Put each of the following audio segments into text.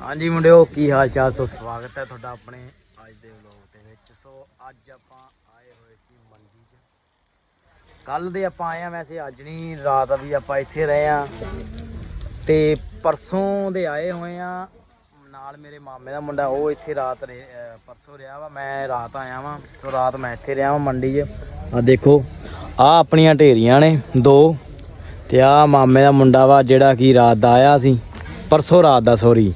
ਹਾਂਜੀ ਮੁੰਡਿਓ, ਕੀ ਹਾਲ ਚਾਲ? ਸੋ ਸਵਾਗਤ ਹੈ ਤੁਹਾਡਾ ਆਪਣੇ ਅੱਜ ਦੇ ਵਲੌਗ ਦੇ ਵਿੱਚ। ਸੋ ਅੱਜ ਆਪਾਂ ਆਏ ਹੋਏ ਸੀ ਮੰਡੀ 'ਚ। ਕੱਲ ਦੇ ਆਪਾਂ ਆਏ ਆ ਵੈਸੇ ਅੱਜ ਨਹੀਂ, ਰਾਤ ਵੀ ਆਪਾਂ ਇੱਥੇ ਰਹੇ ਆ ਤੇ ਪਰਸੋਂ ਦੇ ਆਏ ਹੋਏ ਆ ਨਾਲ ਮੇਰੇ ਮਾਮੇ ਦਾ ਮੁੰਡਾ, ਉਹ ਇੱਥੇ ਰਾਤ ਪਰਸੋਂ ਰਿਹਾ ਵਾ। ਮੈਂ ਰਾਤ ਆਇਆ ਵਾਂ, ਸੋ ਰਾਤ ਮੈਂ ਇੱਥੇ ਰਿਹਾ ਵਾਂ ਮੰਡੀ 'ਚ। ਆ ਦੇਖੋ ਆ ਆਪਣੀਆਂ ਢੇਰੀਆਂ ਨੇ, ਦੋ। ਤੇ ਆ ਮਾਮੇ ਦਾ ਮੁੰਡਾ ਵਾ, ਜਿਹੜਾ ਕਿ ਰਾਤ ਦਾ ਆਇਆ ਸੀ। ਪਰਸੋਂ ਰਾਤ ਦਾ ਸੌਰੀ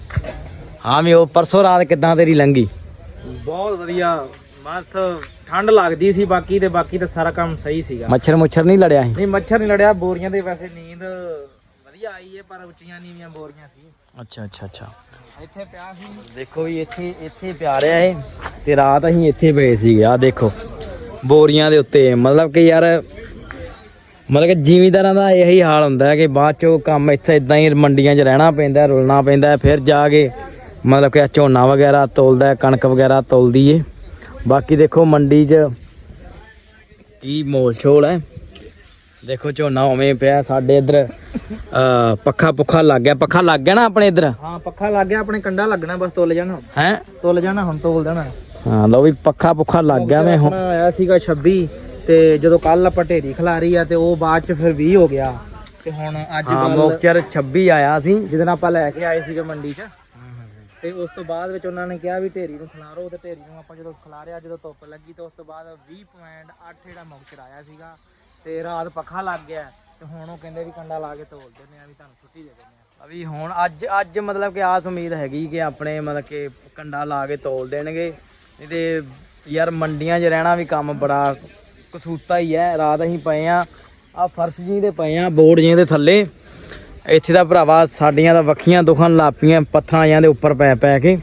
ਹਾਂ ਵੀ ਉਹ ਪਰਸੋਂ ਰਾਤ ਕਿਦਾਂ ਤੇਰੀ ਲੰਗੀ ਬਹੁਤ ਵਧੀਆ। ਬਸ ਠੰਡ ਲੱਗਦੀ ਸੀ ਬਾਕੀ ਤੇ ਬਾਕੀ ਤਾਂ ਸਾਰਾ ਕੰਮ ਸਹੀ ਸੀਗਾ। ਮੱਛਰ ਮੁੱਛਰ ਨਹੀਂ ਲੜਿਆ ਸੀ? ਨਹੀਂ ਮੱਛਰ ਨਹੀਂ ਲੜਿਆ ਬੋਰੀਆਂ ਦੇ ਵੈਸੇ ਨੀਂਦ ਵਧੀਆ ਆਈ ਹੈ ਪਰ ਉੱਚੀਆਂ ਨੀਵੀਆਂ ਬੋਰੀਆਂ ਸੀ। ਅੱਛਾ ਅੱਛਾ ਅੱਛਾ। ਇੱਥੇ ਪਿਆ ਸੀ। ਦੇਖੋ ਵੀ ਇੱਥੇ ਇੱਥੇ ਪਿਆ ਰਿਹਾ ਏ ਤੇ ਰਾਤ ਅਸੀਂ ਇੱਥੇ ਪਏ ਸੀਗੇ। ਆ ਦੇਖੋ ਬੋਰੀਆਂ ਦੇ ਉੱਤੇ। ਮਤਲਬ ਕਿ ਯਾਰ ਮਤਲਬ ਕਿ ਜ਼ਿਮੀਂਦਾਰਾਂ ਦਾ ਇਹੀ ਹਾਲ ਹੁੰਦਾ ਹੈ ਕਿ ਬਾਅਦ ਚੋਂ ਕੰਮ ਇੱਥੇ ਇਦਾਂ ਹੀ ਮੰਡੀਆਂ 'ਚ ਰਹਿਣਾ ਪੈਂਦਾ ਰੁਲਣਾ ਪੈਂਦਾ ਫਿਰ ਜਾ ਕੇ ਮਤਲਬ ਕਿ ਝੋਨਾ ਵਗੈਰਾ ਤੋਲਦਾ ਹੈ, ਕਣਕ ਵਗੈਰਾ ਤੋਲਦੀ ਏ। ਬਾਕੀ ਦੇਖੋ ਮੰਡੀ 'ਚ ਕੀ ਮੋਲ ਛੋਲ ਹੈ। ਦੇਖੋ ਝੋਨਾ ਉਵੇਂ ਪਿਆ ਸਾਡੇ ਇੱਧਰ ਪੱਖਾ ਪੁੱਖਾ ਲੱਗ ਗਿਆ। ਪੱਖਾ ਲੱਗ ਗਿਆ ਨਾ ਆਪਣੇ ਇੱਧਰ? ਹਾਂ ਪੱਖਾ ਲੱਗ ਗਿਆ ਆਪਣੇ ਕੰਡਾ ਲੱਗਣਾ ਬਸ ਤੁੱਲ ਜਾਣਾ। ਹੈ? ਤੁੱਲ ਜਾਣਾ ਹੁਣ ਤੋਲ ਦੇਣਾ ਹਾਂ ਲਓ ਵੀ ਪੱਖਾ ਪੁੱਖਾ ਲੱਗ ਗਿਆ ਮੈਂ ਹੁਣ। ਆਇਆ ਸੀਗਾ 26 ਤੇ ਜਦੋਂ ਕੱਲ ਆਪਾਂ ਢੇਰੀ ਖਿਲਾਰੀ ਆ ਤੇ ਉਹ ਬਾਅਦ ਚ ਫਿਰ 20 ਹੋ ਗਿਆ। ਤੇ ਹੁਣ ਅੱਜ ਹਾਂ ਕੱਲ ਮੋਕਚਰ 26 ਆਇਆ ਸੀ ਜਿਹਦੇ ਨਾਲ ਆਪਾਂ ਲੈ ਕੇ ਆਏ ਸੀਗੇ ਮੰਡੀ 'ਚ। ਤੇ ਉਸ ਤੋਂ ਬਾਅਦ ਵਿੱਚ ਉਹਨਾਂ ਨੇ ਕਿਹਾ ਵੀ ਢੇਰੀ ਨੂੰ ਖਿਲਾਰੋ ਤੇ ਢੇਰੀ ਨੂੰ ਆਪਾਂ ਜਦੋਂ ਖਿਲਾਰਿਆ ਜਦੋਂ ਧੁੱਪ ਲੱਗੀ ਤੇ ਉਸ ਤੋਂ ਬਾਅਦ 20.8 ਜਿਹੜਾ ਮੌਕਚਰ ਆਇਆ ਸੀਗਾ ਤੇ ਰਾਤ ਪੱਖਾ ਲੱਗ ਗਿਆ ਤੇ ਹੁਣ ਉਹ ਕਹਿੰਦੇ ਵੀ ਕੰਡਾ ਲਾ ਕੇ ਤੋਲ ਦਿੰਦੇ ਆ ਵੀ ਤੁਹਾਨੂੰ ਛੁੱਟੀ ਦੇ ਦਿੰਦੇ ਆ ਅਭੀ ਹੁਣ ਅੱਜ ਅੱਜ ਮਤਲਬ ਕਿ ਆਸ ਉਮੀਦ ਹੈਗੀ ਕਿ ਆਪਣੇ ਮਤਲਬ ਕਿ ਕੰਡਾ ਲਾ ਕੇ ਤੋਲ ਦੇਣਗੇ। ਨਹੀਂ ਤੇ ਯਾਰ ਮੰਡੀਆਂ 'ਚ ਰਹਿਣਾ ਵੀ ਕੰਮ ਬੜਾ ਕਸੂਤਾ ਹੀ ਹੈ। ਰਾਤ ਅਸੀਂ ਪਏ ਆ ਆ ਫਰਸ਼ ਜੀ ਦੇ ਪਏ ਆ ਬੋਰਡ ਜੀ ਦੇ ਥੱਲੇ। ਇੱਥੇ ਦਾ ਭਰਾਵਾ ਸਾਡੀਆਂ ਤਾਂ ਵੱਖੀਆਂ ਦੁਖਣ ਲਾਪੀਆਂ ਪੱਥਰਾਂ ਜਾਂ ਦੇ ਉੱਪਰ ਪੈ ਪੈ ਕੇ।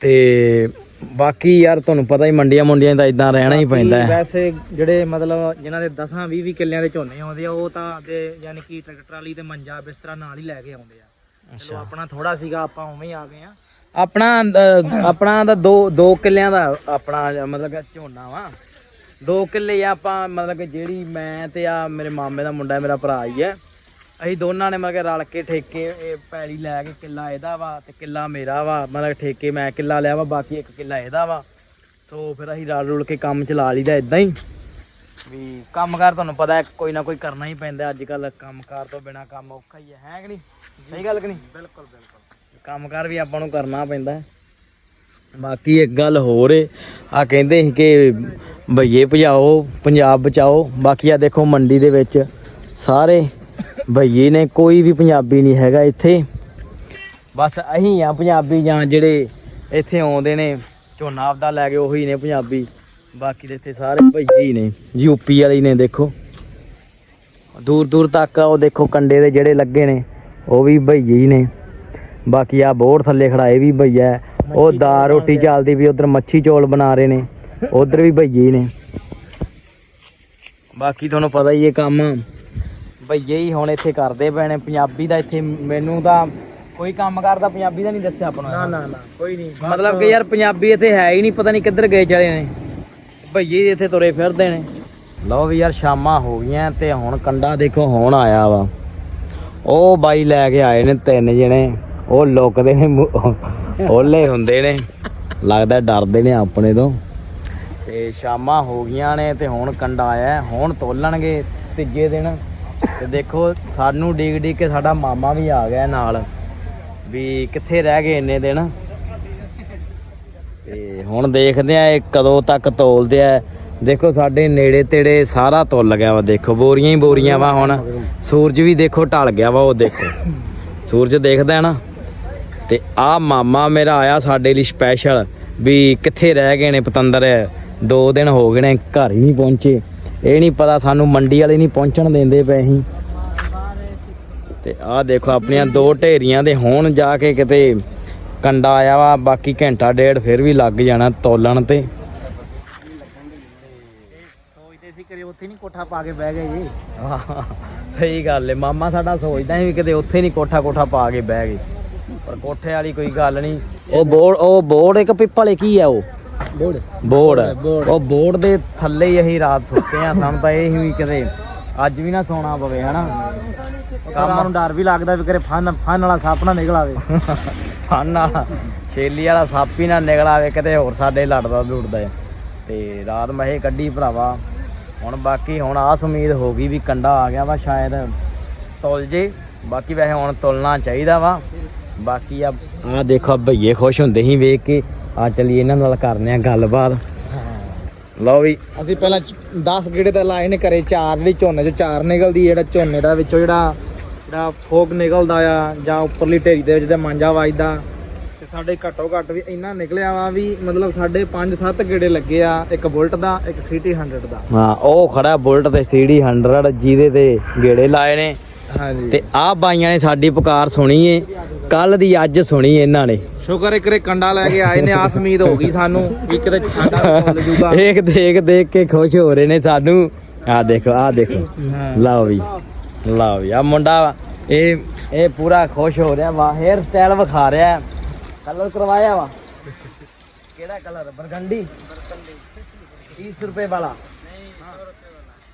ਤੇ ਬਾਕੀ ਯਾਰ ਤੁਹਾਨੂੰ ਪਤਾ ਹੀ ਮੰਡੀਆਂ ਮੁੰਡੀਆਂ ਦਾ ਇਦਾਂ ਰਹਿਣਾ ਹੀ ਪੈਂਦਾ ਹੈ। ਵੈਸੇ ਜਿਹੜੇ ਮਤਲਬ ਜਿਨ੍ਹਾਂ ਦੇ 10 20 20 ਕਿੱਲਿਆਂ ਦੇ ਝੋਨੇ ਆਉਂਦੇ ਆ ਉਹ ਤਾਂ ਦੇ ਯਾਨੀ ਕਿ ਟਰੈਕਟਰ ਟਰਾਲੀ ਤੇ ਮੰਜਾ ਬਿਸਤਰਾ ਨਾਲ ਹੀ ਲੈ ਕੇ ਆਉਂਦੇ ਆ। ਚਲੋ ਆਪਣਾ ਥੋੜਾ ਸੀਗਾ ਆਪਾਂ ਉਵੇਂ ਹੀ ਆ ਗਏ ਆ। ਆਪਣਾ ਆਪਣਾ ਦਾ ਦੋ ਦੋ ਕਿੱਲਿਆਂ ਦਾ ਆਪਣਾ ਮਤਲਬ ਕਿ ਝੋਨਾ ਵਾ। ਦੋ ਕਿੱਲੇ ਆਪਾਂ ਮਤਲਬ ਕਿ ਜਿਹੜੀ ਮੈਂ ਤੇ ਆ ਮੇਰੇ ਮਾਮੇ ਦਾ ਮੁੰਡਾ ਮੇਰਾ ਭਰਾ ਹੀ ਹੈ। ਅਸੀਂ ਦੋਨਾਂ ਨੇ ਮਤਲਬ ਕਿ ਰਲ ਕੇ ਠੇਕੇ ਇਹ ਪੈਲੀ ਲੈ ਕੇ ਕਿੱਲਾ ਇਹਦਾ ਵਾ ਤੇ ਕਿੱਲਾ ਮੇਰਾ ਵਾ। ਮਤਲਬ ਠੇਕੇ ਮੈਂ ਕਿੱਲਾ ਲਿਆ ਵਾ ਬਾਕੀ ਇੱਕ ਕਿੱਲਾ ਇਹਦਾ ਵਾ। ਸੋ ਫਿਰ ਅਸੀਂ ਰਲ ਰੁਲ ਕੇ ਕੰਮ ਚਲਾ ਲਈਦਾ ਇਦਾਂ ਹੀ। ਵੀ ਕੰਮਕਾਰ ਤੁਹਾਨੂੰ ਪਤਾ ਹੈ ਕੋਈ ਨਾ ਕੋਈ ਕਰਨਾ ਹੀ ਪੈਂਦਾ। ਅੱਜ ਕੱਲ ਕੰਮਕਾਰ ਤੋਂ ਬਿਨਾ ਕੰਮ ਔਖਾ ਹੀ ਹੈ ਹੈ ਕਿ ਨਹੀਂ? ਸਹੀ ਗੱਲ ਕਿ ਨਹੀਂ? ਬਿਲਕੁਲ ਬਿਲਕੁਲ। ਕੰਮਕਾਰ ਵੀ ਆਪਾਂ ਨੂੰ ਕਰਨਾ ਪੈਂਦਾ। ਬਾਕੀ ਇੱਕ ਗੱਲ ਹੋਰ ਏ ਆ ਕਹਿੰਦੇ ਸੀ ਕਿ ਭਈਏ ਭਜਾਓ ਪੰਜਾਬ ਬਚਾਓ। ਬਾਕੀ ਆ ਦੇਖੋ ਮੰਡੀ ਦੇ ਵਿੱਚ ਸਾਰੇ ਭਈਏ ਨੇ ਕੋਈ ਵੀ ਪੰਜਾਬੀ ਨਹੀਂ ਹੈਗਾ ਇੱਥੇ। ਬਸ ਅਹੀਂ ਆ ਪੰਜਾਬੀ ਜਾਂ ਜਿਹੜੇ ਇੱਥੇ ਆਉਂਦੇ ਨੇ ਝੋਨਾ ਆਪਦਾ ਲੈ ਕੇ ਉਹੀ ਨੇ ਪੰਜਾਬੀ। ਬਾਕੀ ਦੇ ਇੱਥੇ ਸਾਰੇ ਭਈਏ ਹੀ ਨੇ ਯੂਪੀ ਵਾਲੇ ਹੀ ਨੇ ਦੇਖੋ। ਦੂਰ ਦੂਰ ਤੱਕ ਉਹ ਦੇਖੋ ਕੰਡੇ ਦੇ ਜਿਹੜੇ ਲੱਗੇ ਨੇ ਉਹ ਵੀ ਭਈਏ ਹੀ ਨੇ। ਬਾਕੀ ਆ ਬੋਰ ਥੱਲੇ ਖੜਾਏ ਵੀ ਭਈਆ ਹੈ। ਉਹ ਦਾਲ ਰੋਟੀ ਚੱਲਦੀ ਵੀ ਉਧਰ ਮੱਛੀ ਚੌਲ ਬਣਾ ਰਹੇ ਨੇ। ਉਧਰ ਵੀ ਭਈਏ ਹੀ ਨੇ। ਬਾਕੀ ਤੁਹਾਨੂੰ ਪਤਾ ਹੀ ਇਹ ਕੰਮ ਭਈਏ ਹੀ ਹੁਣ ਇੱਥੇ ਕਰਦੇ ਪਏ ਨੇ ਪੰਜਾਬੀ ਦਾ ਇੱਥੇ ਮੈਨੂੰ ਤਾਂ ਕੋਈ ਕੰਮ ਕਰਦਾ ਪੰਜਾਬੀ ਦਾ ਨਹੀਂ ਦੱਸਿਆ ਆਪਣਾ ਨਾ ਨਾ ਨਾ ਕੋਈ ਨਹੀਂ ਮਤਲਬ ਕਿ ਯਾਰ ਪੰਜਾਬੀ ਇੱਥੇ ਹੈ ਹੀ ਨਹੀਂ ਪਤਾ ਨਹੀਂ ਕਿੱਧਰ ਗਏ ਚਲੇ ਨੇ। ਭਈਏ ਇੱਥੇ ਤੁਰੇ ਫਿਰਦੇ ਨੇ। ਲਓ ਵੀ ਯਾਰ ਸ਼ਾਮਾਂ ਹੋ ਗਈਆਂ ਤੇ ਹੁਣ ਕੰਡਾ ਦੇਖੋ ਹੁਣ ਆਇਆ ਵਾ। ਉਹ ਬਾਈ ਲੈ ਕੇ ਆਏ ਨੇ ਤਿੰਨ ਜਣੇ। ਉਹ ਲੁਕਦੇ ਨੇ ਓਲੇ ਹੁੰਦੇ ਨੇ। ਲੱਗਦਾ ਡਰਦੇ ਨੇ ਆਪਣੇ ਤੋਂ। ਤੇ ਸ਼ਾਮਾਂ ਹੋ ਗਈਆਂ ਨੇ ਤੇ ਹੁਣ ਕੰਡਾ ਆਇਆ। ਹੁਣ ਤੋਲਣਗੇ ਤੀਜੇ ਦਿਨ। ਤੇ ਦੇਖੋ, ਸਾਨੂੰ ਡੀਕ ਡੀਕ ਕੇ ਸਾਡਾ ਮਾਮਾ ਵੀ ਆ ਗਿਆ ਨਾਲ। ਵੀ ਕਿੱਥੇ ਰਹਿ ਗਏ ਇੰਨੇ ਦਿਨ? ਤੇ ਹੁਣ ਦੇਖਦੇ ਆ ਇਹ ਕਦੋਂ ਤੱਕ ਤੋਲਦੇ ਆ। ਦੇਖੋ, ਸਾਡੇ ਨੇੜੇ ਤੇੜੇ ਸਾਰਾ ਤੁੱਲ ਗਿਆ ਵਾ, ਦੇਖੋ, ਬੋਰੀਆਂ ਹੀ ਬੋਰੀਆਂ ਵਾ ਹੁਣ। ਸੂਰਜ ਵੀ ਦੇਖੋ ਢਲ ਗਿਆ ਵਾ, ਉਹ ਦੇਖੋ। ਸੂਰਜ ਦੇਖਦਾ ਹੈ ਨਾ। ਤੇ ਆ ਮਾਮਾ ਮੇਰਾ ਆਇਆ ਸਾਡੇ ਲਈ ਸਪੈਸ਼ਲ ਵੀ ਕਿੱਥੇ ਰਹਿ ਗਏ ਨੇ ਪਤੰਦਰ। ਦੋ ਦਿਨ ਹੋ ਗਏ ਨੇ, ਘਰ ਹੀ ਨਹੀਂ ਪਹੁੰਚੇ। ਇਹ ਨਹੀਂ ਪਤਾ ਸਾਨੂੰ ਮੰਡੀ ਵਾਲੇ ਨਹੀਂ ਪਹੁੰਚਣ ਦਿੰਦੇ ਪਏ ਅਸੀਂ। ਤੇ ਆਹ ਦੇਖੋ ਆਪਣੀਆਂ ਦੋ ਢੇਰੀਆਂ ਦੇ ਹੁਣ ਜਾ ਕੇ ਕਿਤੇ ਕੰਡਾ ਆਇਆ ਵਾ ਬਾਕੀ ਘੰਟਾ ਡੇਢ ਫਿਰ ਵੀ ਲੱਗ ਜਾਣਾ ਤੋਲਣ ਤੇ। ਸੋਚਦੇ ਸੀ ਕਿ ਉੱਥੇ ਨਹੀਂ ਕੋਠਾ ਪਾ ਕੇ ਬਹਿ ਗਏ। ਜੀ ਸਹੀ ਗੱਲ ਏ ਮਾਮਾ ਸਾਡਾ ਸੋਚਦਾ ਸੀ ਵੀ ਕਿਤੇ ਉੱਥੇ ਨਹੀਂ ਕੋਠਾ ਕੋਠਾ ਪਾ ਕੇ ਬਹਿ ਗਏ। ਪਰ ਕੋਠੇ ਵਾਲੀ ਕੋਈ ਗੱਲ ਨਹੀਂ। ਉਹ ਬੋਰਡ ਉਹ ਬੋਰਡ ਇੱਕ ਪਿੱਪਲ ਕੀ ਆ ਉਹ। ਬੋਰਡ? ਉਹ ਬੋਰਡ ਦੇ ਥੱਲੇ ਹੀ ਅਸੀਂ ਰਾਤ ਸੁੱਤੇ ਆ ਸਾਨੂੰ ਤਾਂ ਇਹ ਵੀ ਕਿਤੇ ਅੱਜ ਵੀ ਨਾ ਸੌਣਾ ਪਵੇ ਹਨਾ? ਕੰਮ ਨੂੰ ਡਰ ਵੀ ਲੱਗਦਾ ਵੀ ਕਰੇ ਫਨ ਫਨ ਵਾਲਾ ਸੱਪ ਨਾ ਨਿਕਲ ਆਵੇ। ਫਨ ਵਾਲਾ ਛੇਲੀ ਵਾਲਾ ਸੱਪ ਹੀ ਨਾ ਨਿਕਲ ਆਵੇ ਕਿਤੇ ਹੋਰ ਸਾਡੇ ਲੜਦਾ ਲੁੜਦਾ ਹੈ। ਤੇ ਰਾਤ ਮਹੇ ਕੱਢੀ ਭਰਾਵਾ ਹੁਣ ਬਾਕੀ ਹੁਣ ਆਸ ਉਮੀਦ ਹੋ ਗਈ ਵੀ ਕੰਡਾ ਆ ਗਿਆ ਵਾ ਸ਼ਾਇਦ ਤੁਲ ਜੇ। ਬਾਕੀ ਵੈਸੇ ਹੁਣ ਤੁਲਣਾ ਚਾਹੀਦਾ ਵਾ। ਬਾਕੀ ਆ ਆ ਦੇਖੋ ਭਈਏ ਖੁਸ਼ ਹੁੰਦੇ ਸੀ ਵੇਖ ਕੇ ਆ ਚਲੀ ਇਹਨਾਂ ਨਾਲ ਕਰਨੇ ਆ ਗੱਲਬਾਤ। ਲਓ ਵੀ। ਅਸੀਂ ਪਹਿਲਾਂ 10 ਗੇੜੇ ਤਾਂ ਲਾਏ ਨੇ ਕਰੇ ਚਾਰ ਜਿਹੜੀ ਝੋਨੇ ਚੋਂ ਚਾਰ ਨਿਕਲਦੀ ਜਿਹੜਾ ਝੋਨੇ ਦਾ ਵਿੱਚੋਂ ਜਿਹੜਾ ਜਿਹੜਾ ਫੋਕ ਨਿਕਲਦਾ ਆ ਜਾਂ ਉੱਪਰਲੀ ਢੇਰੀ ਦੇ ਵਿੱਚ ਤੇ ਮਾਂਜਾ ਵੱਜਦਾ। ਤੇ ਸਾਡੇ ਘੱਟੋ ਘੱਟ ਵੀ ਇੰਨਾ ਨਿਕਲਿਆ ਵਾ ਵੀ ਮਤਲਬ ਸਾਡੇ 5-7 ਗੇੜੇ ਲੱਗੇ ਆ ਇੱਕ ਬੁਲਟ ਦਾ ਇੱਕ ਸਿਟੀ 100 ਦਾ। ਹਾਂ ਉਹ ਖੜਾ ਬੁਲਟ ਤੇ ਸੀਡੀ 100 ਜਿਹਦੇ ਤੇ ਗੇੜੇ ਲਾਏ ਨੇ। ਹਾਂਜੀ। ਤੇ ਆਹ ਬਾਈਆਂ ਨੇ ਸਾਡੀ ਪੁਕਾਰ ਸੁਣੀ ਏ ਕੱਲ ਦੀ ਅੱਜ ਸੁਣੀ ਇਹਨਾਂ ਨੇ। ਸ਼ੁਕਰ ਇਕਰੇ ਕੰਡਾ ਲੈ ਕੇ ਆਏ ਨੇ ਆਸ ਉਮੀਦ ਹੋ ਗਈ ਸਾਨੂੰ ਵੀ ਕਿਤੇ ਛਾਂਡਾ ਮਿਲ ਦੇਖ ਦੇਖ ਦੇਖ ਕੇ ਖੁਸ਼ ਹੋ ਰਹੇ ਨੇ ਸਾਨੂੰ। ਆਹ ਦੇਖੋ ਆਹ ਦੇਖੋ। ਲਓ ਵੀ ਲਓ ਵੀ ਆ ਮੁੰਡਾ ਇਹ ਇਹ ਪੂਰਾ ਖੁਸ਼ ਹੋ ਰਿਹਾ ਵਾ ਹੇਅਰ ਸਟਾਈਲ ਵਿਖਾ ਰਿਹਾ। ਕਲਰ ਕਰਵਾਇਆ ਵਾ। ਕਿਹੜਾ ਕਲਰ ਬਰਗੰਡੀ 30 ਰੁਪਏ ਵਾਲਾ।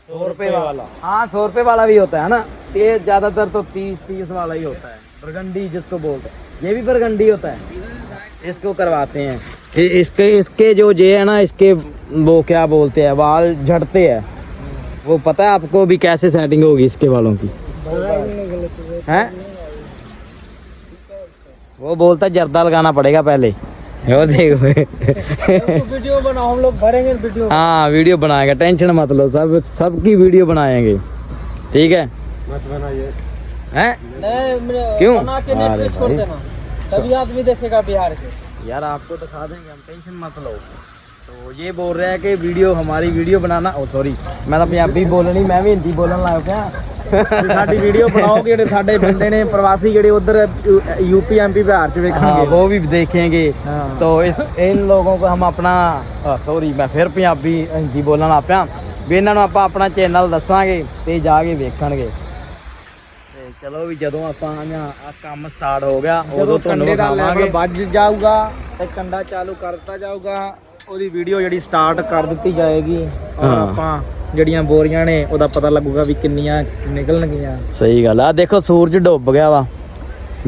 सौ रुपए वाला। हाँ सौ रुपए वाला भी होता है ना? ये ज़्यादातर तो तीस तीस वाला ही होता है। बरगंडी जिसको बोलते हैं। ये भी बरगंडी होता है। इसको करवाते हैं। इसके इसके जो ये है ना इसके वो क्या बोलते हैं बाल झड़ते हैं। वो पता है आपको भी कैसे सेटिंग होगी इसके बालों की? हैं? वो बोलता है जर्दा लगाना पड़ेगा पहले। यो देखो वीडियो बनाओ हम लोग भरेंगे वीडियो। हाँ वीडियो बनाएँगे टेंशन मत लो सब सबकी वीडियो बनाएँगे। ठीक है? मत बनाइए। हैं? क्यों? बना के नेट छोड़ देना। सभी आदमी देखेगा बिहार के। यार आपको दिखा देंगे हम टेंशन मत लो। तो ये बोल रहे हैं कि वीडियो हमारी वीडियो बनाना ओ सॉरी मैं तो पंजाबी बोलनी मैं भी हिंदी बोलने लाया क्या? ਤੇ ਸਾਡੀ ਵੀਡੀਓ ਬਣਾਓਗੇ ਜਿਹੜੇ ਸਾਡੇ ਬੰਦੇ ਨੇ ਪ੍ਰਵਾਸੀ ਜਿਹੜੇ ਉਧਰ यूपी एमपी बिहार च हाँ ਵੇਖਣਗੇ वो भी देखेंगे हाँ। तो इस इन लोगों को हम अपना ਸੌਰੀ ਮੈਂ ਫਿਰ ਪੰਜਾਬੀ ਹਿੰਦੀ ਬੋਲਣ ਲੱਗ ਪਿਆ ਵੀ ਇਹਨਾਂ ਨੂੰ ਆਪਾਂ ਆਪਣਾ ਚੈਨਲ ਦੱਸਾਂਗੇ ਤੇ ਜਾ ਕੇ ਵੇਖਣਗੇ ਤੇ ਚਲੋ ਵੀ ਜਦੋਂ ਆਪਾਂ ਆ ਕੰਮ ਸਟਾਰਟ ਹੋ ਗਿਆ ਉਦੋਂ ਜਦੋਂ ਤੁਹਾਨੂੰ ਕੰਡੇ ਦਾ ਲੈਵਲ ਵਿਖਾਵਾਂਗੇ ਵੱਜ ਜਾਊਗਾ ਤੇ ਕੰਡਾ ਚਾਲੂ ਕਰਤਾ ਜਾਊਗਾ ਉਹਦੀ ਵੀਡੀਓ ਜਿਹੜੀ ਸਟਾਰਟ ਕਰ ਦਿੱਤੀ ਜਾਏਗੀ ਔਰ ਹਾਂ। ਆਪਾਂ ਜਿਹੜੀਆਂ ਬੋਰੀਆਂ ਨੇ ਉਹਦਾ ਪਤਾ ਲੱਗੂਗਾ ਵੀ ਕਿੰਨੀਆਂ ਨਿਕਲਣਗੀਆਂ। ਸਹੀ ਗੱਲ ਆ। ਦੇਖੋ ਸੂਰਜ ਡੁੱਬ ਗਿਆ ਵਾ।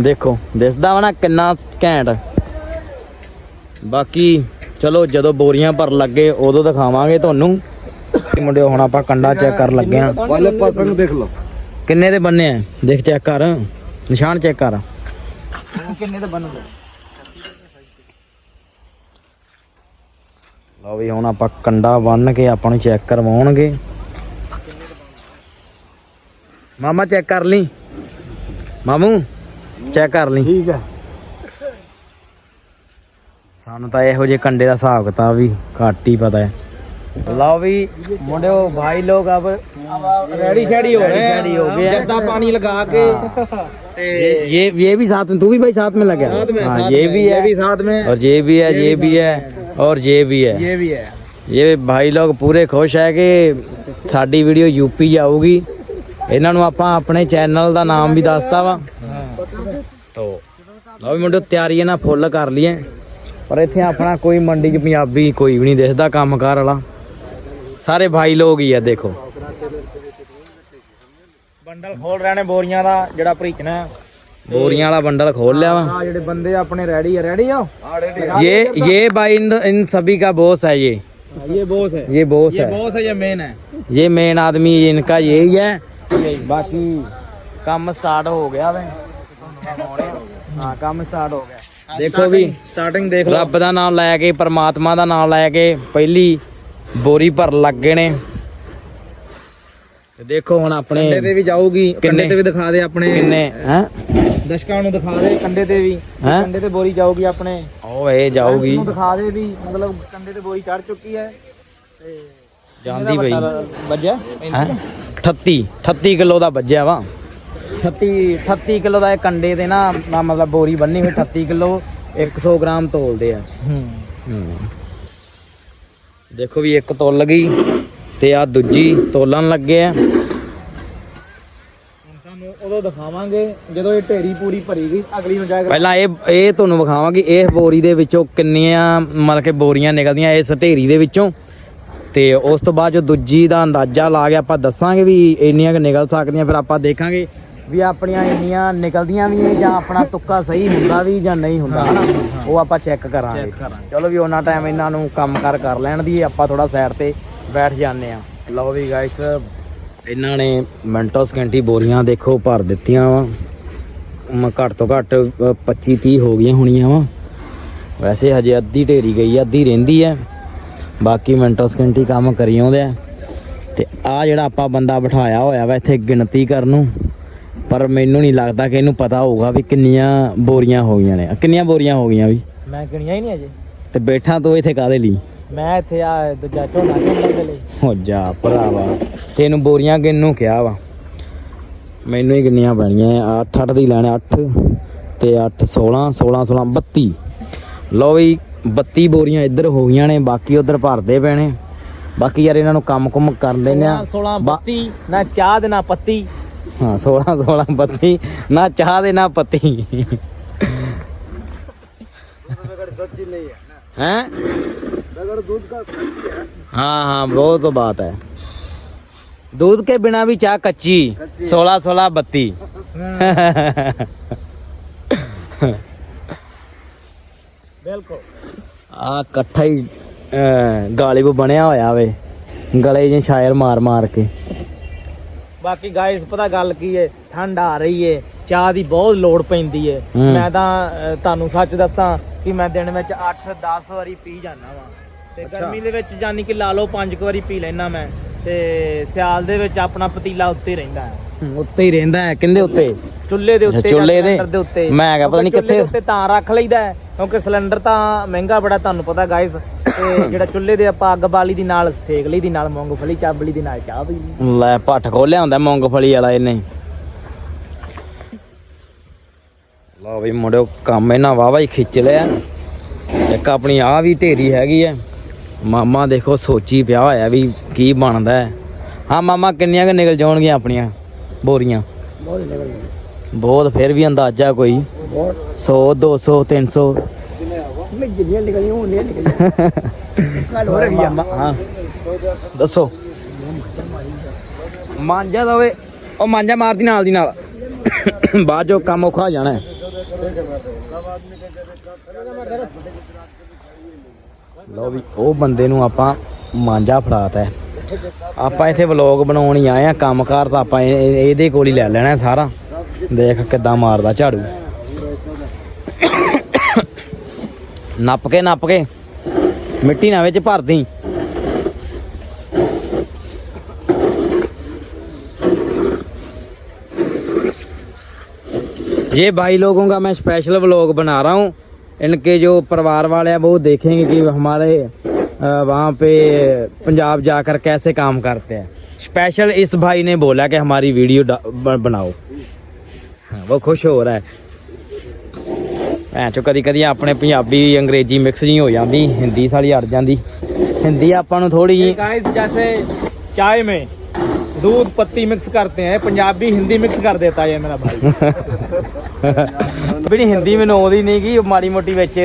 ਦੇਖੋ ਦਿਸਦਾ ਵਾ ਨਾ ਕਿੰਨਾ ਘੈਂਟ। ਬਾਕੀ ਚਲੋ ਜਦੋਂ ਬੋਰੀਆਂ ਭਰ ਲੱਗੇ ਉਦੋਂ ਦਿਖਾਵਾਂਗੇ ਤੁਹਾਨੂੰ। ਮੁੰਡਿਓ ਹੁਣ ਆਪਾਂ ਕੰਡਾ ਚੈੱਕ ਕਰਨ ਲੱਗੇ ਆ। ਵਾਲੇ ਪਾਸੇ ਨੂੰ ਦੇਖ ਲਓ। ਕਿੰਨੇ ਦੇ ਬੰਨੇ ਆ? ਦੇਖ ਚੈੱਕ ਕਰ। ਨਿਸ਼ਾਨ ਚੈੱਕ ਕਰ। ਕਿੰਨੇ ਤੇ ਬਣੂਗੇ ਲਓ ਵੀ ਹੁਣ ਆਪਾਂ ਕੰਡਾ ਬੰਨ ਕੇ ਆਪਾਂ ਨੂੰ ਚੈੱਕ ਕਰਵਾਉਣਗੇ ਮਾਮਾ ਚੈੱਕ ਕਰ ਲਈ ਮਾਮੂ ਚੈੱਕ ਕਰ ਲਈ ਠੀਕ ਹੈ ਸਾਨੂੰ ਤਾਂ ਇਹੋ ਜਿਹੇ ਕੰਡੇ ਦਾ ਹਿਸਾਬ ਕਿਤਾਬ ਵੀ ਘੱਟ ਹੀ ਪਤਾ ਹੈ ਲਓ ਵੀ ਮੁੰਡਿਓ ਭਾਈ ਲੋਕ ਅਬ रेडी शेडी हो रहे हैं रेडी हो गए हैं। जर्दा पानी लगा के ते ये ये ये भी साथ में तू भी भाई साथ में लगा साथ में हाँ, साथ ये में, भी ये है भी साथ में और ये भी है ये भी है और ये भी है ये भी है ਇਹ ਭਾਈ ਲੋਕ ਪੂਰੇ ਖੁਸ਼ ਹੈ ਕਿ ਸਾਡੀ ਵੀਡੀਓ ਯੂਪੀ ਜਾਊਗੀ ਇਹਨਾਂ ਨੂੰ ਆਪਾਂ ਆਪਣੇ ਚੈਨਲ ਦਾ ਨਾਮ ਵੀ ਦੱਸਤਾ ਵਾ ਤੋ ਲਓ ਵੀ ਮੁੰਡੇ ਤਿਆਰੀ ਇਹਨਾਂ ਫੁੱਲ ਕਰ ਲਈਏ ਪਰ ਇੱਥੇ ਆਪਣਾ ਕੋਈ ਮੰਡੀ 'ਚ ਪੰਜਾਬੀ ਕੋਈ ਵੀ ਨਹੀਂ ਦਿਖਦਾ ਕੰਮਕਾਰ ਵਾਲਾ ਸਾਰੇ ਭਾਈ ਲੋਕ ਹੀ ਆ ਦੇਖੋ ਬੰਡਲ ਖੋਲ ਰਹੇ ਨੇ ਬੋਰੀਆਂ ਦਾ ਜਿਹੜਾ ਭਰੀਚਣਾ ਬੋਰੀਆਂ ਵਾਲਾ ਬੰਡਲ ਖੋਲ ਲਿਆ ਵਾ ਆ ਜਿਹੜੇ ਬੰਦੇ ਆਪਣੇ ਰੈਡੀ ਆ ਰੈਡੀ ਆ ये ये भाई इन, इन सभी का बॉस है ये ये बॉस है ये बॉस ये है बॉस है ये मेन है ये मेन आदमी इनका यही है बाकी ਕੰਮ ਸਟਾਰਟ ਹੋ ਗਿਆ ਵੇ ਹਾਂ ਕੰਮ ਸਟਾਰਟ ਹੋ ਗਿਆ ਦੇਖੋ ਵੀ ਸਟਾਰਟਿੰਗ ਦੇਖ ਲਓ ਰੱਬ ਦਾ ਨਾਮ ਲੈ ਕੇ ਪ੍ਰਮਾਤਮਾ ਦਾ ਨਾਮ ਲੈ ਕੇ ਪਹਿਲੀ ਬੋਰੀ ਭਰ ਲੱਗੇ ਨੇ ਤੇ ਦੇਖੋ ਹੁਣ ਆਪਣੇ ਕੰਡੇ ਤੇ ਵੀ ਜਾਊਗੀ ਕੰਡੇ ਕਿੰਨੇ? ਤੇ ਵੀ ਦਿਖਾ ਦੇ ਆਪਣੇ ਕਿੰਨੇ ਹੈ ਦਰਸ਼ਕਾਂ ਨੂੰ ਦਿਖਾ ਦੇ ਕੰਡੇ ਤੇ ਵੀ ਹੈਂ? ਕੰਡੇ ਤੇ ਬੋਰੀ ਜਾਊਗੀ ਆਪਣੇ। ਉਹ ਇਹ ਜਾਊਗੀ। ਨੂੰ ਦਿਖਾ ਦੇ ਵੀ ਮਤਲਬ ਕੰਡੇ ਤੇ ਬੋਰੀ ਚੜ ਚੁੱਕੀ ਹੈ। ਤੇ ਜਾਂਦੀ ਪਈ। ਵੱਜਿਆ? ਹੈ? 38 38 ਕਿਲੋ ਦਾ ਵੱਜਿਆ ਵਾ। 38 38 ਕਿਲੋ ਦਾ ਇਹ ਕੰਡੇ ਦੇ ਨਾ ਨਾ ਮਤਲਬ ਬੋਰੀ ਬੰਨੀ ਹੋਈ 38 ਕਿਲੋ 100 ਗ੍ਰਾਮ ਤੋਲਦੇ ਆ। ਹੂੰ। ਦੇਖੋ ਵੀ ਇੱਕ ਤੁੱਲ ਗਈ ਤੇ ਆ ਦੂਜੀ ਤੋਲਣ ਲੱਗੇ ਆ। ਉਦੋਂ ਦਿਖਾਵਾਂਗੇ ਜਦੋਂ ਇਹ ਢੇਰੀ ਪੂਰੀ ਭਰੀ ਗਈ ਅਗਲੀ ਨੂੰ ਜਾਏਗਾ ਪਹਿਲਾਂ ਇਹ ਇਹ ਤੁਹਾਨੂੰ ਵਿਖਾਵਾਂਗੇ ਇਹ ਬੋਰੀ ਦੇ ਵਿੱਚੋਂ ਕਿੰਨੀਆਂ ਮਤਲਬ ਕਿ ਬੋਰੀਆਂ ਨਿਕਲਦੀਆਂ ਇਸ ਢੇਰੀ ਦੇ ਵਿੱਚੋਂ। ਤੇ ਉਸ ਤੋਂ ਬਾਅਦ ਜੋ ਦੂਜੀ ਦਾ ਅੰਦਾਜ਼ਾ ਲਾ ਕੇ ਆਪਾਂ ਦੱਸਾਂਗੇ ਵੀ ਇੰਨੀਆਂ ਕਿ ਨਿਕਲ ਸਕਦੀਆਂ ਫਿਰ ਆਪਾਂ ਦੇਖਾਂਗੇ ਵੀ ਆਪਣੀਆਂ ਇੰਨੀਆਂ ਨਿਕਲਦੀਆਂ ਵੀ ਨੇ ਜਾਂ ਆਪਣਾ ਤੁੱਕਾ ਸਹੀ ਹੁੰਦਾ ਵੀ ਜਾਂ ਨਹੀਂ ਹੁੰਦਾ ਹਨਾ? ਉਹ ਆਪਾਂ ਚੈੱਕ ਕਰਾਂਗੇ। ਚਲੋ ਵੀ ਉਹਨਾਂ ਟਾਈਮ ਇਹਨਾਂ ਨੂੰ ਕੰਮ ਕਰ ਕਰ ਲੈਣ ਦੀ ਆਪਾਂ ਥੋੜਾ ਸਾਈਡ ਤੇ ਬੈਠ ਜਾਂਦੇ ਆ ਲਓ ਵੀ ਗਾਇਸ ਇਹਨਾਂ ਨੇ ਮਿੰਟੋ ਸਕਿੰਟੀ ਬੋਰੀਆਂ ਦੇਖੋ ਭਰ ਦਿੱਤੀਆਂ ਵਾ। ਮ ਘੱਟ ਤੋਂ ਘੱਟ 25 30 ਹੋ ਗਈਆਂ ਹੋਣੀਆਂ ਵਾ। ਵੈਸੇ ਹਜੇ ਅੱਧੀ ਢੇਰੀ ਗਈ ਆ ਅੱਧੀ ਰਹਿੰਦੀ ਆ। ਬਾਕੀ ਮਿੰਟੋ ਸਕਿੰਟੀ ਕੰਮ ਕਰੀ ਆਉਂਦੇ ਆ। ਤੇ ਆ ਜਿਹੜਾ ਆਪਾਂ ਬੰਦਾ ਬਿਠਾਇਆ ਹੋਇਆ ਵਾ ਇੱਥੇ ਗਿਣਤੀ ਕਰਨ ਨੂੰ ਪਰ ਮੈਨੂੰ ਨਹੀਂ ਲੱਗਦਾ ਕਿ ਇਹਨੂੰ ਪਤਾ ਹੋਊਗਾ ਵੀ ਕਿੰਨੀਆਂ ਬੋਰੀਆਂ ਹੋ ਗਈਆਂ ਨੇ। ਕਿੰਨੀਆਂ ਬੋਰੀਆਂ ਹੋ ਗਈਆਂ ਵੀ? ਮੈਂ ਗਿਣੀਆਂ ਹੀ ਨਹੀਂ ਅਜੇ। ਤੇ ਬੈਠਾ ਤੂੰ ਇੱਥੇ ਕਾਦੇ ਲਈ? ਮੈਂ ਇੱਥੇ ਆ ਦੂਜਾ ਝੋਨਾ ਝੋਨਾ ਦੇ ਲਈ। ਹੋ ਜਾ ਭਰਾਵਾ ਤੈਨੂੰ ਬੋਰੀਆਂ ਗਿਣ ਨੂੰ ਕਿਹਾ ਵਾ? ਮੈਨੂੰ ਹੀ ਗਿਣਨੀਆਂ ਪੈਣੀਆਂ 8 8 ਦੀ ਲੈਣੇ 8 ਤੇ 8 16 16 16 32 ਲਓ ਵੀ 32 ਬੋਰੀਆਂ ਇੱਧਰ ਹੋ ਗਈਆਂ ਨੇ ਬਾਕੀ ਉਧਰ ਭਰਦੇ ਪੈਣੇ। ਬਾਕੀ ਯਾਰ ਇਹਨਾਂ ਨੂੰ ਕੰਮ ਕੁਮ ਕਰਨ ਦੇਣੇ ਆ। 16 ਬਾ- 32 ਨਾ ਚਾਹ ਦੇ ਨਾ ਪੱਤੀ। ਹਾਂ 16 16 32 ਨਾ ਚਾਹ ਦੇ ਨਾ ਪੱਤੀ। हैं हाँ हाँ वो तो बात है दूध के बिना भी चाय कच्ची सोलह सोलह बत्ती ਬਿਲਕੁਲ ਆ ਇਕੱਠਾ ਹੀ ਅਹ, ਗਾਲਿਬ ਬਣਿਆ ਹੋਇਆ ਵੇ ਗਲੇ 'ਚ ਸ਼ਾਇਰ ਮਾਰ ਮਾਰ ਕੇ ਬਾਕੀ ਗਾਇਸ ਪਤਾ ਗੱਲ ਕੀ ਹੈ ਠੰਡ ਆ ਰਹੀ ਹੈ ਚਾਹ ਦੀ ਬਹੁਤ ਲੋੜ ਪੈਂਦੀ ਹੈ ਹੂੰ। ਮੈਂ ਤਾਂ ਅਹ, ਤੁਹਾਨੂੰ ਸੱਚ ਦੱਸਾਂ ਕਿ ਮੈਂ ਦਿਨ ਵਿੱਚ 8-10 ਵਾਰੀ ਪੀ ਜਾਂਦਾ ਵਾਂ। ਤੇ ਗਰਮੀ ਦੇ ਵਿੱਚ ਜਾਨੀ ਕਿ ਲਾ ਲਓ 5 ਵਾਰੀ ਪੀ ਲੈਣਾ ਮੈਂ। ਤੇ ਸਿਆਲ ਦੇ ਵਿੱਚ ਆਪਣਾ ਪਤੀਲਾ ਉੱਤੇ ਰਹਿੰਦਾ ਹੈ। ਉੱਤੇ ਹੀ ਰਹਿੰਦਾ ਹੈ ਕਿੰਦੇ ਉੱਤੇ? ਚੁੱਲ੍ਹੇ ਦੇ ਅੱਛਾ, ਉੱਤੇ ਚੁੱਲ੍ਹੇ ਦੇ? ਸਿਲੰਡਰ ਦੇ ਉੱਤੇ। ਮੈਂ ਕਿਹਾ ਪਤਾ ਨੀ ਕਿਉਂਕਿ ਚੁੱਲ੍ਹੇ ਦੇ ਕਿੱਥੇ- ਉੱਤੇ ਤਾਂ ਰੱਖ ਲਈਦਾ ਹੈ ਕਿਉਂਕਿ ਸਿਲੰਡਰ ਤਾਂ ਮਹਿੰਗਾ ਬੜਾ ਤੁਹਾਨੂੰ ਪਤਾ ਗਾਇਸ ਤੇ ਜਿਹੜਾ ਚੁੱਲ੍ਹੇ ਦੇ ਆਪਾਂ ਅੱਗ ਬਾਲੀ ਦੀ ਨਾਲ ਸੇਕ ਲਈ ਦੀ ਨਾਲ ਮੂੰਗਫਲੀ ਚਾਬਲੀ ਦੀ ਨਾਲ ਚਾਹ ਪੀ ਲਈ ਲੈ ਪੱਠ ਖੋਲਿਆ ਹੁੰਦਾ ਮੂੰਗਫਲੀ ਵਾਲਾ ਇਹਨੇ। ਲਓ ਵੀ ਮੁੰਡਿਓ ਕੰਮ ਇਹਨਾਂ ਵਾਵਾ ਹੀ ਖਿੱਚ ਲਿਆ। ਇੱਕ ਆਪਣੀ ਆ ਵੀ ਢੇਰੀ ਹੈਗੀ ਐ। ਮਾਮਾ ਦੇਖੋ ਸੋਚੀ ਪਿਆ ਹੋਇਆ ਵੀ ਕੀ ਬਣਦਾ ਹੈ ਹਾਂ ਮਾਮਾ ਕਿੰਨੀਆਂ ਕੁ ਨਿਕਲ ਜਾਣਗੀਆਂ ਆਪਣੀਆਂ ਬੋਰੀਆਂ? ਬਹੁਤ ਫਿਰ ਵੀ ਅੰਦਾਜ਼ਾ ਕੋਈ? ਬਹੁਤ। 100 200 300 ਮੈਂ ਜਿੰਨੀਆਂ ਨਿਕਲੀਆਂ ਉਹਨੀਆਂ ਹੋ। ਦੱਸੋ। ਮਾਂਜਾ ਦਵੇ ਉਹ ਮਾਂਜਾ ਮਾਰਦੀ ਨਾਲ ਦੀ ਨਾਲ। ਬਾਅਦ ਜੋ ਕੰਮ ਔਖਾ ਜਾਣਾ ਹੈ। ਲਓ ਵੀ, ਉਹ ਬੰਦੇ ਨੂੰ ਆਪਾਂ ਮਾਂਜਾ ਫੜਾਤਾ ਹੈ। ਆਪਾਂ ਇੱਥੇ ਵਲੌਗ ਬਣਾਉਣ ਹੀ ਆਏ ਆ ਕੰਮਕਾਰ ਤਾਂ ਆਪਾਂ ਇਹਦੇ ਕੋਲ ਹੀ ਲੈ ਲੈਣਾ ਸਾਰਾ। ਦੇਖ ਕਿੱਦਾਂ ਮਾਰਦਾ ਝਾੜੂ। ਨੱਪ ਕੇ ਨੱਪ ਕੇ। ਮਿੱਟੀ ਨਾ ਵਿੱਚ ਭਰਦੀ ये भाई लोगों का मैं स्पेशल व्लॉग बना रहा हूँ इनके जो परिवार वाले हैं वो देखेंगे कि हमारे अ, वहाँ पे पंजाब जाकर कैसे काम करते हैं स्पेशल इस भाई ने बोला कि हमारी वीडियो डा- ब- बनाओ हाँ, वो खुश हो रहा है ਭੈਣ ਚੋ ਕਦੀ ਕਦੀ ਆਪਣੇ ਪੰਜਾਬੀ ਅੰਗਰੇਜ਼ੀ ਮਿਕਸ ਜੀ ਹੋ ਜਾਂਦੀ ਹਿੰਦੀ ਸਾਲੀ ਅੜ ਜਾਂਦੀ ਹਿੰਦੀ ਆਪਾਂ ਨੂੰ ਥੋੜੀ ਜੀ गाइस जैसे चाय में दूध पत्ती मिक्स करते हैं पंजाबी हिंदी मिक्स कर देता है ये मेरा भाई ਵੀ ਹਿੰਦੀ ਮੈਨੂੰ ਆਉਂਦੀ ਨਹੀਂ ਕਿ ਮਾੜੀ ਮੋਟੀ ਵਿੱਚ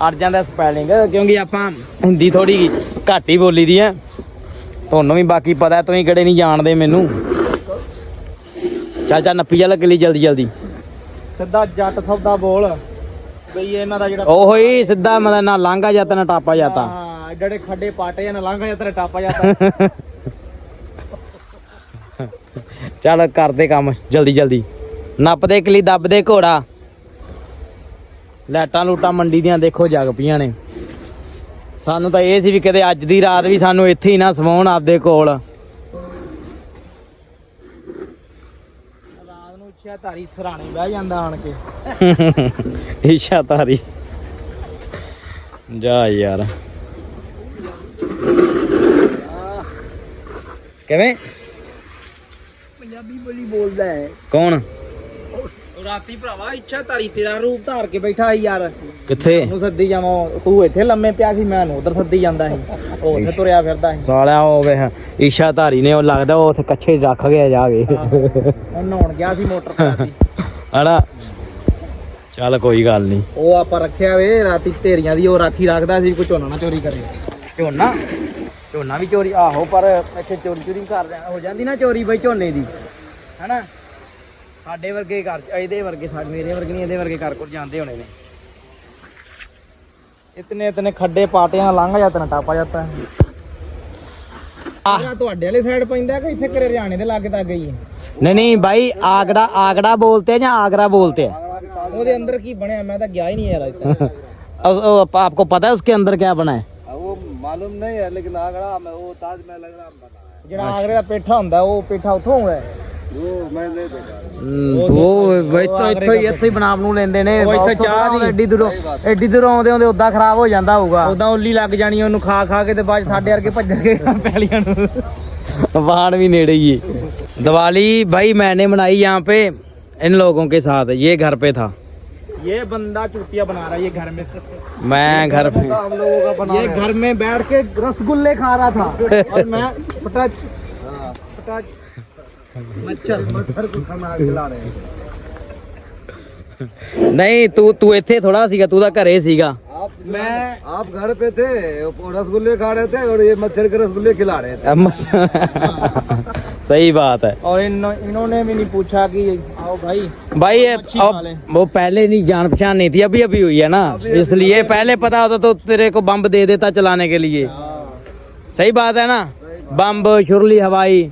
ਅੜ ਜਾਂਦਾ ਸਪੈਲਿੰਗ ਕਿਉਂਕਿ ਆਪਾਂ ਹਿੰਦੀ ਥੋੜੀ ਘੱਟ ਹੀ ਬੋਲੀ ਦੀ ਆ ਤੁਹਾਨੂੰ ਵੀ ਬਾਕੀ ਪਤਾ ਤੁਸੀਂ ਕਿਹੜੇ ਨਹੀਂ ਜਾਣਦੇ ਮੈਨੂੰ ਚੱਲ ਚੱਲ ਨੱਪੀ ਚੱਲ ਕਿਲੀ ਜਲਦੀ ਜਲਦੀ ਸਿੱਧਾ ਜੱਟ ਸੌਦਾ ਬੋਲ ਬਈ ਇਹਨਾਂ ਦਾ ਜਿਹੜਾ ਉਹੋ ਹੀ ਸਿੱਧਾ ਮਤਲਬ ਨਾ ਲਾਂਘਾ ਜਾਤਾ ਨਾ ਟਾਪਾ ਜਾਤਾ ਹਾਂ ਜਿਹੜੇ ਖੱਡੇ ਪਾਟੇ ਨਾ ਲਾਂਘਾ ਜਾਂ ਤੇਰੇ ਟਾਪਾ ਜਾਂਦਾ ਚੱਲ ਕਰਦੇ ਕੰਮ ਜਲਦੀ ਜਲਦੀ। ਨੱਪਦੇ ਕਿਲੀ ਦੱਬਦੇ ਘੋੜਾ। ਲੈਟਾਂ ਲੂਟਾਂ ਮੰਡੀ ਦੀਆਂ ਦੇਖੋ ਜਗ ਪਈਆਂ ਨੇ। ਸਾਨੂੰ ਤਾਂ ਇਹ ਸੀ ਵੀ ਕਿਤੇ ਅੱਜ ਦੀ ਰਾਤ ਵੀ ਸਾਨੂੰ ਇੱਥੇ ਹੀ ਨਾ ਸਵਾਉਣ ਆਪਦੇ ਕੋਲ। ਰਾਤ ਨੂੰ ਇੱਛਾ ਧਾਰੀ ਸਰਾਣੇ ਬਹਿ ਜਾਂਦਾ ਆਣ ਕੇ। ਜਾ ਯਾਰ। ਕਿਵੇਂ? ਪੰਜਾਬੀ ਬੋਲੀ ਬੋਲਦਾ ਹੈ। ਕੌਣ? ਰਾਤੀ ਭਰਾਵਾ ਇੱਛਾ ਧਾਰੀ ਤੇਰਾ ਰੂਪ ਧਾਰ ਕੇ ਬੈਠਾ ਸੀ ਯਾਰ। ਕਿੱਥੇ? ਉਹਨੂੰ ਸੱਦੀ ਜਾਵਾਂ ਤੂੰ ਇੱਥੇ ਲੰਮੇ ਪਿਆ ਸੀ ਮੈਂ ਉਧਰ ਸੱਦੀ ਜਾਂਦਾ ਸੀ। ਉਹ ਉੱਥੇ ਤੁਰਿਆ ਫਿਰਦਾ ਸੀ। ਸਾਲਿਆ ਉਹ ਵੇ ਈਸ਼ਾ ਧਾਰੀ ਨੇ ਉਹ ਲੱਗਦਾ ਉਹ ਉੱਥੇ ਕੱਛੇ ਰੱਖ ਗਿਆ ਜਾ ਕੇ ਉਹ ਨਹਾਉਣ ਗਿਆ ਸੀ ਮੋਟਰ ਤੇ। ਹਣਾ? ਚੱਲ ਕੋਈ ਗੱਲ ਨਹੀਂ ਉਹ ਆਪਾਂ ਰੱਖਿਆ ਵੇ ਰਾਤੀ ਢੇਰੀਆਂ ਦੀ ਉਹ ਰਾਖੀ ਰੱਖਦਾ ਸੀ ਕੋਈ ਝੋਨਾ ਨਾ ਚੋਰੀ ਕਰੇ। ਝੋਨਾ? ਝੋਨਾ ਵੀ ਚੋਰੀ ਆਹੋ ਪਰ ਇੱਥੇ ਚੋਰੀ ਚੋਰੀ ਕਰ ਹੋ ਜਾਂਦੀ ਨਾ ਚੋਰੀ ਬਈ ਝੋਨੇ ਦੀ ਹੈਨਾ? ਸਾਡੇ ਵਰਗੇ ਕਰ ਇਹਦੇ ਵਰਗੇ ਸਾਡੇ ਮੇਰੇ ਵਰਗੇ ਨਹੀਂ ਇਹਦੇ ਵਰਗੇ ਕਰ ਕਰ ਜਾਂਦੇ ਹੋਣੇ ਨੇ। ਇਤਨੇ ਇਤਨੇ ਖੱਡੇ ਪਾਟਿਆਂ ਲੰਘ ਜਾਂਦਾ ਨਾ ਟਾਪਾ ਜਾਂਦਾ ਆਹ। ਤੁਹਾਡੇ ਵਾਲੀ ਸਾਈਡ ਪੈਂਦਾ ਕਿ ਇੱਥੇ ਕਰੇ ਹਰਿਆਣੇ ਦੇ ਲਾਗੇ ਤੱਕ ਗਈ ਨਹੀਂ ਨਹੀਂ ਭਾਈ ਆਗੜਾ ਆਗੜਾ ਬੋਲਤੇ ਜਾਂ ਆਗਰਾ ਬੋਲਤੇ ਉਹਦੇ ਅੰਦਰ ਕੀ ਬਣਿਆ? ਮੈਂ ਤਾਂ ਗਿਆ ਹੀ ਨਹੀਂ ਯਾਰ ਉਹ ਆਪਕੋ ਪਤਾ ਹੈ ਉਸਕੇ ਅੰਦਰ ਕੀ ਬਣਾ ਹੈ? ਮਾਲੂਮ ਨਹੀਂ ਹੈ ਲੇਕਿਨ ਆਗਰਾ ਮੈਂ ਉਹ ਤਾਜ ਮਹਿਲ ਲਗਰਾ ਬਣਾ ਹੈ ਜਿਹੜਾ ਆਗਰੇ ਦਾ ਪੇਠਾ ਹੁੰਦਾ ਉਹ ਪੇਠਾ ਉੱਥੋਂ ਆਉਂਦਾ ਹੈ ਉਹ ਮੈਂ ਨਹੀਂ ਦੇਖਾ ਹਮ, ਉਹ ਵੇ ਤਾਂ ਇੱਥੋਂ ਹੀ ਇੱਥੇ ਹੀ ਬਨਾਮ ਨੂੰ ਲੈਂਦੇ ਨੇ ਉਹ ਇੱਥੇ ਉੱਥੋਂ ਚਾਹ ਦੀ- ਐਡੀ ਦੂਰੋਂ ਐਡੀ ਦੂਰੋਂ ਆਉਂਦੇ ਆਉਂਦੇ ਉਦਾਂ ਖਰਾਬ ਹੋ ਜਾਂਦਾ ਹੋਊਗਾ ਉਦਾਂ ਉੱਲੀ ਲੱਗ ਜਾਣੀ ਉਹਨੂੰ ਖਾ ਖਾ ਕੇ ਤੇ ਬਾਅਦ 'ਚ ਸਾਡੇ ਵਰਗੇ ਭੱਜਣਗੇ ਪੈਲੀਆਂ ਨੂੰ वाहन भी नेड़े ही है दिवाली भाई मैंने मनाई यहाँ पे इन लोगों के साथ ये घर पे था ये बंदा चुटिया बना रहा है ये घर में। मैं घर में हम लोगों का बना ये घर में बैठ के रसगुल्ले खा रहा था। और मैं पटाच पटाच मच्छर मच्छर को खाना खिला रहे नहीं तू तू इथे थोड़ा सीगा तू तो घरे सीगा। मैं आप घर पे थे रसगुल्ले खा रहे थे और ये मच्छर के रसगुल्ले खिला रहे थे। सही बात है। और इन इन्होंने भी नहीं पूछा कि आओ भाई भाई ये अब वो पहले नहीं जान पहचान नहीं थी अभी अभी हुई है ना। इसलिए पहले पता होता तो तेरे को बम दे देता चलाने के लिए। सही बात है ना? बम शुरली हवाई।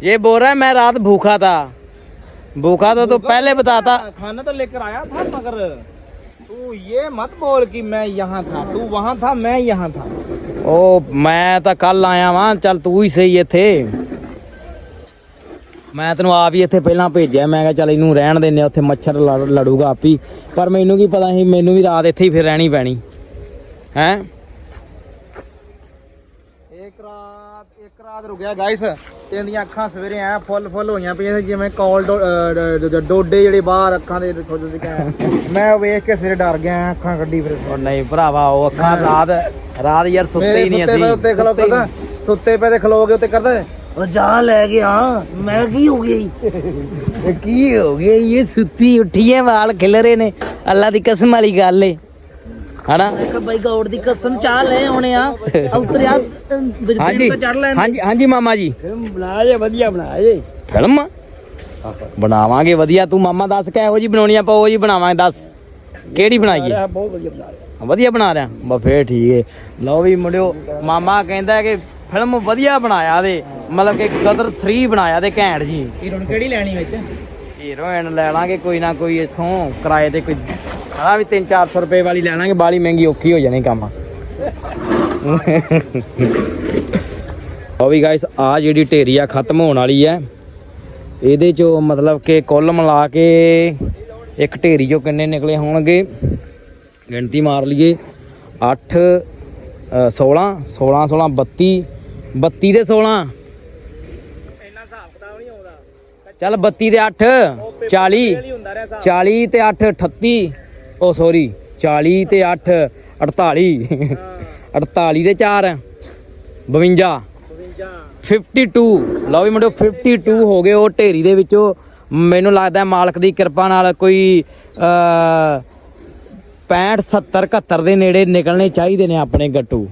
ये बोल रहा है मैं रात भूखा था। भूखा था तो पहले बताता। खाना तो लेकर आया था मगर तू ये मत बोल कि मैं यहाँ था तू वहाँ था मैं यहाँ था ਉਹ ਮੈਂ ਤਾਂ ਕੱਲ ਆਇਆ ਵਾਂ ਚੱਲ ਤੂੰ ਹੀ ਸਹੀ ਇੱਥੇ ਮੈਂ ਤੈਨੂੰ ਆਪ ਹੀ ਇੱਥੇ ਪਹਿਲਾਂ ਭੇਜਿਆ ਮੈਂ ਕਿਹਾ ਚੱਲ ਇਹਨੂੰ ਰਹਿਣ ਦਿੰਨੇ ਆ ਉੱਥੇ ਮੱਛਰ ਲੜ- ਲੜੂਗਾ ਆਪ ਹੀ ਪਰ ਮੈਨੂੰ ਕੀ ਪਤਾ ਸੀ ਮੈਨੂੰ ਵੀ ਰਾਤ ਇੱਥੇ ਹੀ ਫਿਰ ਰਹਿਣੀ ਪੈਣੀ ਹੈ ਇੱਕ ਰਾਤ ਇੱਕ ਰਾਤ ਰੁਕਿਆ ਗਾਇਸ ਤੇ ਇਹਦੀਆਂ ਅੱਖਾਂ ਸਵੇਰੇ ਐ ਫੁੱਲ ਫੁੱਲ ਹੋਈਆਂ ਪਈਆਂ ਸੀ ਜਿਵੇਂ ਕੌਲ ਡੋਡੇ ਜਿਹੜੇ ਬਾਹਰ ਅੱਖਾਂ ਦੇ ਸੋਚਦੇ ਸੀ ਕਿ ਮੈਂ ਉਹ ਵੇਖ ਕੇ ਸਵੇਰੇ ਡਰ ਗਿਆ ਅੱਖਾਂ ਕੱਢੀ ਫਿਰ। ਉਹ ਨਹੀਂ ਭਰਾਵਾ ਉਹ ਅੱਖਾਂ ਰਾਤ ਰਾਤ ਯਾਰ ਸੁੱਤੇ ਹੀ ਨਹੀਂ ਅਸੀਂ। ਉੱਤੇ ਖਲੋ ਸੁੱਤੇ ਹੀ ਕਰਦਾ ਸੁੱਤੇ ਪਏ ਤੇ ਖਲੋ ਕੇ ਉੱਤੇ ਕਰਦਾ ਉਹ ਜਾ ਲੈ ਗਿਆ ਮੈਂ ਕੀ ਹੋ ਗਈ ਕੀ ਹੋ ਗਿਆ ਇਹ ਸੁੱਤੀ ਉੱਠੀ ਹੈ ਵਾਲ ਖਿਲ ਰਹੇ ਨੇ। ਅੱਲਾ ਦੀ ਕਸਮ ਵਾਲੀ ਗੱਲ ਏ। ਹਨਾ? ਇੱਕ ਬਾਈ ਗੌੜ ਦੀ ਕਸਮ ਚਾਹ ਲੈ ਆਉਣੇ ਆ। ਉਤਰਿਆ ਹਾਂਜੀ ਹਾਂਜੀ ਹਾਂਜੀ ਮਾਮਾ ਜੀ। ਬਣਾ ਜੇ ਵਧੀਆ ਬਣਾ ਜੇ ਫਿਲਮ? ਬਣਾਵਾਂਗੇ ਵਧੀਆ। ਤੂੰ ਮਾਮਾ ਦੱਸ ਕਿਹੋ ਜੀ ਬਣਾਉਣੀ ਆਪਾਂ ਉਹ ਜੀ ਬਣਾਵਾਂਗੇ ਦੱਸ। ਕਿਹੜੀ ਬਣਾਈਏ ਬਹੁਤ ਵਧੀਆ ਬਣਾ ਰਿਹਾ ਵਧੀਆ ਬਣਾ ਰਿਆ ਬਾ ਫੇਰ ਠੀਕ ਏ। ਲਓ ਵੀ ਮੁੰਡਿਓ ਮਾਮਾ ਕਹਿੰਦਾ ਕਿ ਫਿਲਮ ਵਧੀਆ ਬਣਾਇਆ ਦੇ। ਮਤਲਬ ਕਿ ਕਦਰ 3 ਬਣਾਇਆ ਤੇ ਘੈਂਟ ਜੀ। ਹੀਰੋਇਨ ਕਿਹੜੀ ਲੈਣੀ ਵਿੱਚ? ਹੀਰੋਇਨ ਲੈ ਲਾਂਗੇ ਕੋਈ ਨਾ ਕੋਈ ਇਥੋਂ ਕਿਰਾਏ ਤੇ ਕੋਈ ਆ ਵੀ 3-400 ਰੁਪਏ ਵਾਲੀ ਲੈ ਲਾਂਗੇ, ਬਾਲੀ ਮਹਿੰਗੀ ਔਖੀ ਹੋ ਜਾਣੀ ਕੰਮ। ਉਹ ਵੀ ਗਾਇਸ ਆ ਜਿਹੜੀ ਢੇਰੀ ਆ ਖਤਮ ਹੋਣ ਵਾਲੀ ਹੈ ਇਹਦੇ ਚੋਂ ਮਤਲਬ ਕਿ ਕੁੱਲ ਮਿਲਾ ਕੇ ਇੱਕ ਢੇਰੀ ਚੋਂ ਕਿੰਨੇ ਨਿਕਲੇ ਹੋਣਗੇ? ਗਿਣਤੀ ਮਾਰ ਲਈਏ। 8 16 16 16 32 32 ਦੇ 16 ਚੱਲ 32 ਦੇ 8 40 ਨਹੀਂ ਹੁੰਦਾ ਰਿਹਾ ਹਿਸਾਬ 40 ਤੇ 8 38 ਉਹ ਸੌਰੀ 40 ਤੇ 8 48 48 ਦੇ 4 52 52 52 ਲਓ ਵੀ ਮੁੰਡੋ 52 ਹੋ ਗਏ ਉਹ ਢੇਰੀ ਦੇ ਵਿੱਚੋਂ। ਮੈਨੂੰ ਲੱਗਦਾ ਹੈ ਮਾਲਕ ਦੀ ਕਿਰਪਾ ਨਾਲ ਕੋਈ ਅ 65 70 71 ਦੇ ਨੇੜੇ ਨਿਕਲਣੇ ਚਾਹੀਦੇ ਨੇ ਆਪਣੇ ਗੱਟੂ।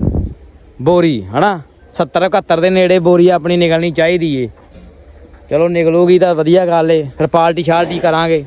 ਬੋਰੀ ਹਨਾ? 70 71 ਦੇ ਨੇੜੇ ਬੋਰੀ ਆਪਣੀ ਨਿਕਲਣੀ ਚਾਹੀਦੀ ਏ। ਚਲੋ ਨਿਕਲੂਗੀ ਤਾਂ ਵਧੀਆ ਗੱਲ ਏ। ਫਿਰ ਪਾਲਟੀ ਸ਼ਾਲਟੀ ਕਰਾਂਗੇ।